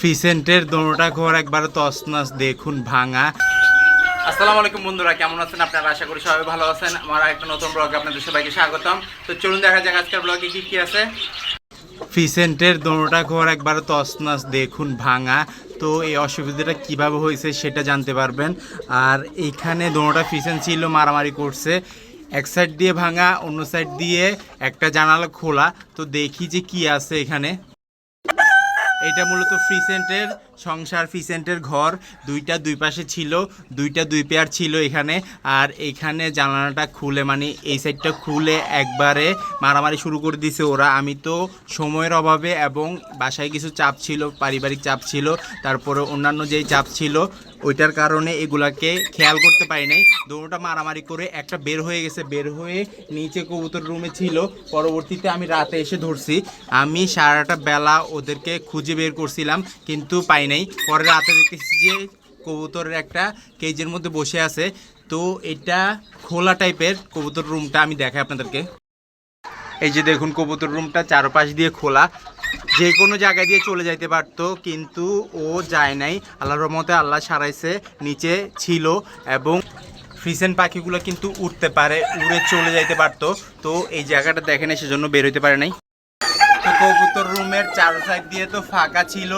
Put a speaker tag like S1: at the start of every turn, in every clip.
S1: ফিসেন্টের দোনোটা ঘর একবার তসনাস দেখুন ভাঙা। আসসালামু আলাইকুম বন্ধুরা কেমন আছেন আপনারা? আশা করি সবাই ভালো আছেন। আমার একটা নতুন ব্লগে আপনাদের সবাইকে স্বাগতম। তো চলুন দেখা যাক আজকের ব্লগে কি কি আছে। ফিসেন্টের দোনোটা ঘর একবার তসনাস দেখুন ভাঙা। তো এই অসুবিধাটা কীভাবে হয়েছে সেটা জানতে পারবেন। আর এইখানে দোনোটা ফিসেন্ট ছিল মারামারি করছে। এক সাইড দিয়ে ভাঙা অন্য সাইড দিয়ে একটা জানালা খোলা। তো দেখি যে কি আছে এখানে। এটা মূলত ফ্রিসেন্টের সংসার ফ্রিসেন্টের ঘর। দুইটা দুই পাশে ছিল, দুইটা দুই পেয়ার ছিল এখানে। আর এখানে জানালাটা খুলে মানে এই সাইডটা খুলে একবারে মারামারি শুরু করে দিছে ওরা। আমি তো সময়ের অভাবে এবং বাসায় কিছু চাপ ছিল, পারিবারিক চাপ ছিল, তারপরে অন্যান্য যেই চাপ ছিল ওইটার কারণে এগুলাকে খেয়াল করতে পারি নাই। দোনোটা মারামারি করে একটা বের হয়ে গেছে, বের হয়ে নিচে কবুতর রুমে ছিল। পরবর্তীতে আমি রাতে এসে ধরছি। আমি সারাটা বেলা ওদেরকে খুঁজে বের করছিলাম, কিন্তু পাই নাই। পরে রাতে দেখতেছি যে কবুতরের একটা কেজের মধ্যে বসে আছে। তো এটা খোলা টাইপের কবুতর রুমটা আমি দেখাই আপনাদেরকে। এই যে দেখুন, কবুতর রুমটা চারপাশ দিয়ে খোলা। যে কোনো জায়গা দিয়ে চলে যাইতে পারতো, কিন্তু ও যায় নাই। আল্লাহর রহমতে আল্লাহ সারাইছে, নিচে ছিল এবং ফ্রিসেন পাখিগুলো কিন্তু উঠতে পারে, উড়ে চলে যাইতে পারতো। তো এই জায়গাটা দেখে নেই সেজন্য বের হইতে পারে নাই। তো কবুতর রুমের চার সাইড দিয়ে তো ফাঁকা ছিল।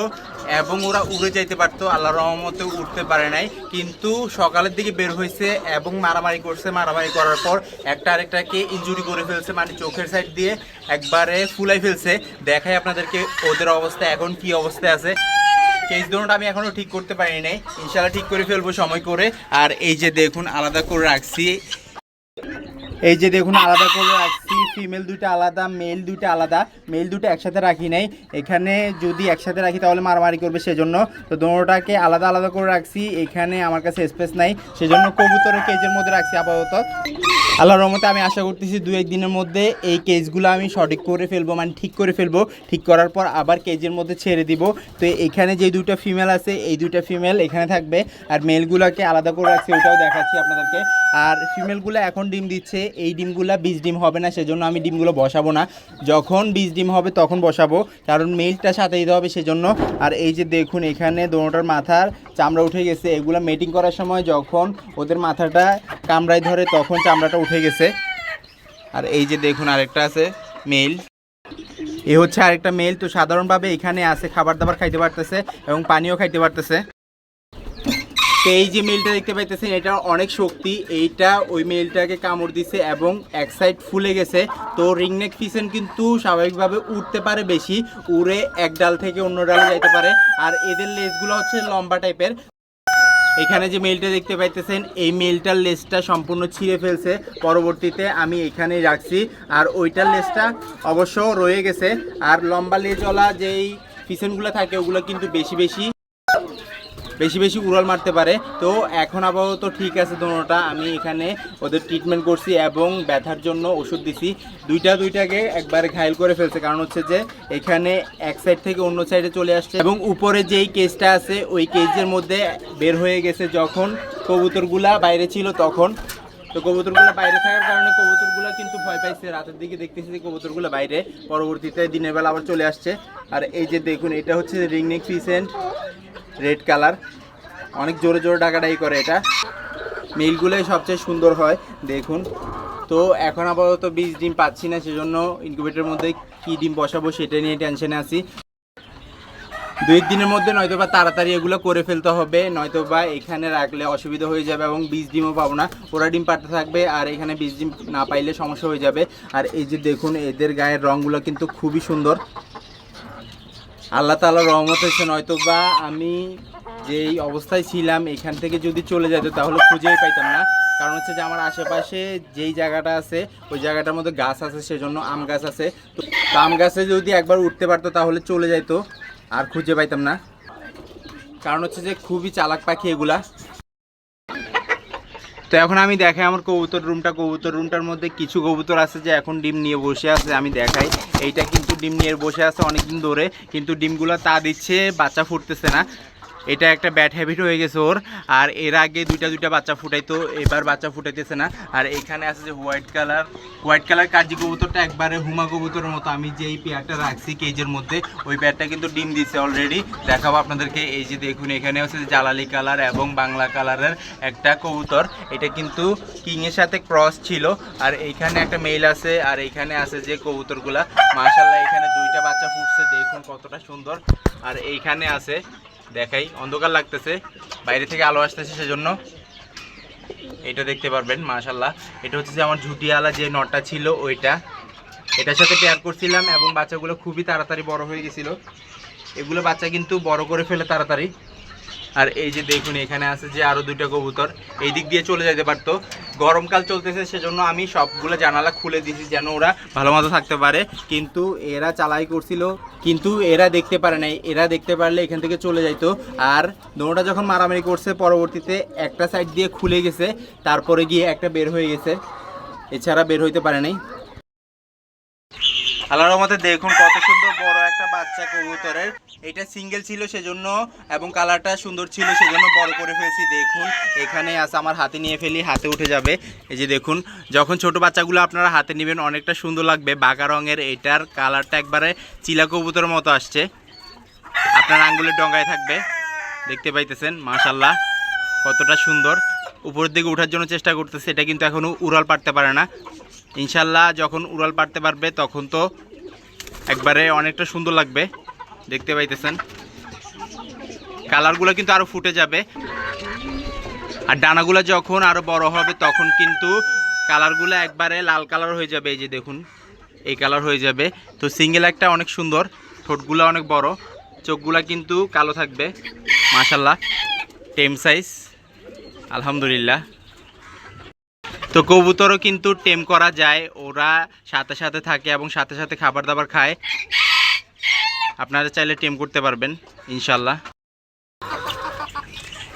S1: এবং ওরা উড়ে যাইতে পারতো আল্লাহ রহমতে উঠতে পারে নাই। কিন্তু সকালের দিকে বের হয়েছে এবং মারামারি করছে। মারামারি করার পর একটা আরেকটাকে ইঞ্জুরি করে ফেলছে মানে চোখের সাইড দিয়ে একবারে ফুলাই ফেলছে। দেখাই আপনাদেরকে ওদের অবস্থা, এখন কি অবস্থায় আছে। কেস দোনোটা আমি এখনও ঠিক করতে পারি নাই। ইনশাল্লাহ ঠিক করে ফেলব সময় করে। আর এই যে দেখুন, আলাদা করে রাখছি। এই যে দেখুন, আলাদা করে রাখছি। ফিমেল দুটো আলাদা মেল দুটো আলাদা। মেল দুটো একসাথে রাখি নাই। এখানে যদি একসাথে রাখি, তাহলে মারামারি করবে সেজন্য। তো দোনোটাকে আলাদা আলাদা করে রাখছি। এখানে আমার কাছে স্পেস নাই। সেজন্য কবুতরের কেজের মধ্যে রাখছি আপাতত। আল্লাহর রহমতে আমি আশা করতেছি দু একদিনের মধ্যে এই কেজগুলো আমি সঠিক করে ফেলব মানে ঠিক করে ফেলব। ঠিক করার পর আবার কেজের মধ্যে ছেড়ে দিব। তো এখানে যে দুইটা ফিমেল আছে, এই দুইটা ফিমেল এখানে থাকবে। আর মেলগুলোকে আলাদা করে রাখছি, ওটাও দেখাচ্ছি আপনাদেরকে। আর ফিমেলগুলো এখন ডিম দিচ্ছে। এই ডিমগুলো বীজ ডিম হবে না, সেজন্য আমি ডিমগুলো বসাবো না। যখন বীজ ডিম হবে তখন বসাবো, কারণ মেলটা সাথে দিতে হবে সেজন্য। আর এই যে দেখুন, এখানে দোনোটার মাথার চামড়া উঠে গেছে। এগুলো মেটিং করার সময় যখন ওদের মাথাটা কামড়ায় ধরে তখন চামড়াটা উঠে গেছে। আর এই যে দেখুন, আরেকটা আছে মেল এ হচ্ছে আরেকটা মেল তো সাধারণভাবে এখানে আছে, খাবার দাবার খাইতে পারতেছে এবং পানিও খাইতে পারতেছে। এই যে মেলটা দেখতে পাইতেছেন, এটা অনেক শক্তি। এইটা ওই মেলটাকে কামড় দিছে এবং এক সাইড ফুলে গেছে। তো রিংনেক ফিসেন কিন্তু স্বাভাবিকভাবে উঠতে পারে বেশি। উড়ে এক ডাল থেকে অন্য ডালে যাইতে পারে। আর এদের লেজগুলো হচ্ছে লম্বা টাইপের এখানে যে মেলটা দেখতে পাইতেছেন, এই মেলটার লেসটা সম্পূর্ণ ছিঁড়ে ফেলছে। পরবর্তীতে আমি এখানেই রাখছি। আর ওইটার লেসটা অবশ্য রয়ে গেছে। আর লম্বা লেজওয়ালা যেই ফিসেনগুলো থাকে, ওগুলো কিন্তু বেশি বেশি বেশি বেশি উড়াল মারতে পারে। তো এখন আপাতত ঠিক আছে দোনোটা আমি এখানে ওদের ট্রিটমেন্ট করছি এবং ব্যথার জন্য ওষুধ দিছি। দুইটা দুইটাকে একবারে ঘায়ল করে ফেলছে। কারণ হচ্ছে যে এখানে এক সাইড থেকে অন্য সাইডে চলে আসছে। এবং উপরে যেই কেসটা আছে, ওই কেজের মধ্যে বের হয়ে গেছে যখন কবুতরগুলা বাইরে ছিল তখন। তো কবুতরগুলো বাইরে থাকার কারণে কবুতরগুলো কিন্তু ভয় পাইছে। রাতের দিকে দেখতেছি যে কবুতরগুলো বাইরে। পরবর্তীতে দিনের বেলা আবার চলে আসছে। আর এই যে দেখুন, এটা হচ্ছে রিংনেক ফিসেন্ট রেড কালার অনেক জোরে জোরে ডাকাডাকি করে এটা। মিলগুলোই সবচেয়ে সুন্দর হয়, দেখুন। তো এখন আপাতত বীজ ডিম পাচ্ছি না, সেজন্য ইনকিউবেটরের মধ্যে কি ডিম বসাবো সেটা নিয়ে টেনশনে আছি। দুই দিনের মধ্যে নয়তো বা তাড়াতাড়ি এগুলো করে ফেলতে হবে নয়তো বা এখানে রাখলে অসুবিধা হয়ে যাবে এবং বীজ ডিমও পাবো না। ওরা ডিম পাড়তে থাকবে আর এখানে বীজ ডিম না পাইলে সমস্যা হয়ে যাবে। আর এই যে দেখুন, এদের গায়ের রঙগুলো কিন্তু খুবই সুন্দর। আল্লাহ তালা রহমত হয়েছে নয়তো বা আমি যেই অবস্থায় ছিলাম, এখান থেকে যদি চলে যেত তাহলে খুঁজেই পাইতাম না। কারণ হচ্ছে যে আমার আশেপাশে যেই জায়গাটা আছে, ওই জায়গাটার মধ্যে গাছ আছে, সেজন্য আম গাছ আছে। তো আম গাছে যদি একবার উঠতে পারতো, তাহলে চলে যাইতো, আর খুঁজে পাইতাম না। কারণ হচ্ছে যে খুবই চালাক পাখি এগুলা। তো এখন আমি দেখাই আমার কবুতর রুমটা। কবুতর রুমটার মধ্যে কিছু কবুতর আছে যে এখন ডিম নিয়ে বসে আছে, আমি দেখাই। এইটা কিন্তু ডিম নিয়ে বসে আছে অনেকদিন ধরে কিন্তু ডিমগুলো তা দিচ্ছে বাচ্চা ফুটতেছে না। এটা একটা ব্যাড হ্যাবিট হয়ে গেছে ওর। আর এর আগে দুইটা দুইটা বাচ্চা ফুটাইতো, এবার বাচ্চা ফুটাইতেছে না। আর এখানে আছে যে হোয়াইট কালার হোয়াইট কালার কাজি কবুতরটা একবারে হুমা কবুতরের মতো। আমি যে এই পেয়ারটা রাখছি কেজের মধ্যে, ওই পেয়ারটা কিন্তু ডিম দিছে অলরেডি দেখাবো আপনাদেরকে, এই যে দেখুন, এখানে হচ্ছে যে জালালি কালার এবং বাংলা কালারের একটা কবুতর। এটা কিন্তু কিংয়ের সাথে ক্রস ছিল। আর এইখানে একটা মেল আছে, আর এইখানে আছে যে কবুতরগুলা। মাশাল্লাহ এখানে দুইটা বাচ্চা ফুটছে। দেখুন কতটা সুন্দর। আর এইখানে আছে দেখাই। অন্ধকার লাগতেছে, বাইরে থেকে আলো আসতেছে সেজন্য। এটা দেখতে পারবেন মাশাল্লাহ এটা হচ্ছে যে আমার ঝুটিওয়ালা যে নটটা ছিল ওইটা। এটার সাথে পেয়ার করছিলাম এবং বাচ্চাগুলো খুবই তাড়াতাড়ি বড় হয়ে গেছিল। এগুলো বাচ্চা কিন্তু বড় করে ফেলে তাড়াতাড়ি। আর এই যে দেখুন, এখানে আছে যে আরও দুইটা কবুতর। এই দিক দিয়ে চলে যেতে পারতো। গরমকাল চলতেছে, সেজন্য আমি সবগুলো জানালা খুলে দিয়েছি যেন ওরা ভালো মতো থাকতে পারে। কিন্তু এরা চালাই করছিল, কিন্তু এরা দেখতে পারে নাই। এরা দেখতে পারলে এখান থেকে চলে যাইতো। আর দোনোটা যখন মারামারি করছে, পরবর্তীতে একটা সাইড দিয়ে খুলে গেছে, তারপরে গিয়ে একটা বের হয়ে গেছে। এছাড়া বের হইতে পারে নাই। আল্লাহর রহমতে দেখুন কত সুন্দর বাচ্চা কবুতরের। এটা সিঙ্গেল ছিল সেজন্য এবং কালারটা সুন্দর ছিল সেজন্য বড় করে ফেলছি। দেখুন, এখানে আছে, আমার হাতে নিয়ে ফেলি, হাতে উঠে যাবে। এই যে দেখুন, যখন ছোট বাচ্চাগুলো আপনারা হাতে নেবেন, অনেকটা সুন্দর লাগবে। বাঘা রঙের এটার কালারটা একবারে চিলা কবুতরের মতো আসছে। আপনার আঙ্গুলের ডঙ্গায় থাকবে। দেখতে পাইতেছেন মাশাল্লাহ কতটা সুন্দর। উপরের দিকে ওঠার জন্য চেষ্টা করতেছে, এটা কিন্তু এখনও উড়াল পারতে পারে না। ইনশাল্লাহ যখন উড়াল পারতে পারবে, তখন তো একবারে অনেকটা সুন্দর লাগবে, দেখতে পাইতেছেন। কালারগুলো কিন্তু আরও ফুটে যাবে। আর ডানাগুলো যখন আরও বড় হবে, তখন কিন্তু কালারগুলো একবারে লাল কালার হয়ে যাবে। এই যে দেখুন, এই কালার হয়ে যাবে। তো সিঙ্গেল একটা অনেক সুন্দর, ঠোঁটগুলো অনেক বড়, চোখগুলো কিন্তু কালো থাকবে মাশাল্লাহ টেম সাইজ, আলহামদুলিল্লাহ। তো কবুতরও কিন্তু টেম করা যায়। ওরা সাথে সাথে থাকে এবং সাথে সাথে খাবার দাবার খায়। আপনারা চাইলে টেম করতে পারবেন ইনশাল্লাহ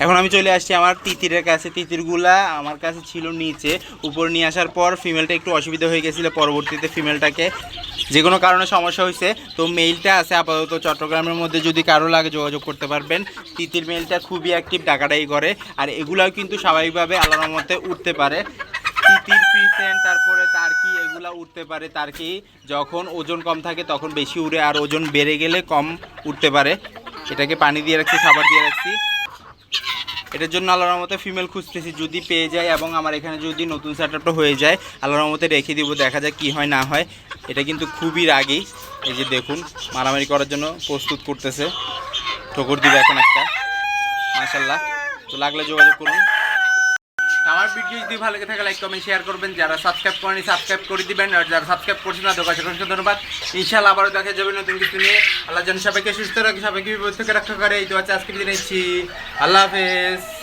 S1: এখন আমি চলে আসছি আমার তিতিরের কাছে। তিতিরগুলা আমার কাছে ছিল নিচে। উপর নিয়ে আসার পর ফিমেলটা একটু অসুবিধা হয়ে গেছিল। পরবর্তীতে ফিমেলটাকে যে কোনো কারণে সমস্যা হয়েছে। তো মেইলটা আছে আপাতত চট্টগ্রামের মধ্যে। যদি কারও লাগে যোগাযোগ করতে পারবেন। তিতির মেইলটা খুবই অ্যাক্টিভ ডাকাডাই করে। আর এগুলাও কিন্তু স্বাভাবিকভাবে আল্লাহর মধ্যে উঠতে পারে। তিতির পিসেন, তারপরে তার কি এগুলা উঠতে পারে, তার কি যখন ওজন কম থাকে তখন বেশি উড়ে আর ওজন বেড়ে গেলে কম উঠতে পারে। এটাকে পানি দিয়ে রাখছি, খাবার দিয়ে রাখছি। এটার জন্য আল্লাহর রহমতে ফিমেল খুঁজতেছি, যদি পেয়ে যায় এবং আমার এখানে যদি নতুন সেটআপটা হয়ে যায়, আল্লাহর রহমতে রেখে দিব, দেখা যাক কি হয় না হয়। এটা কিন্তু খুবই রাগী। এই যে দেখুন, মারামারি করার জন্য প্রস্তুত করতেছে। ঠোকর দিবে এখন একটা। মাশাল্লাহ তো লাগলে যোগাযোগ করুন। ভিডিও যদি ভালো লাগে থাকে লাইক কমেন্ট শেয়ার করবেন। যারা সাবস্ক্রাইব করেনি সাবস্ক্রাইব করে দিবেন। আর যারা সাবস্ক্রাইব করছেন না দোকান অসংখ্য ধন্যবাদ। ইনশাআল্লাহ আবারও দেখা যাবে নতুন কিছু নিয়ে। আল্লাহ যেন সবাইকে সুস্থ রাখে, সবাইকে বিপদ থেকে রক্ষা করে। এই তো আজকে বিদায় আল্লাহ হাফেজ।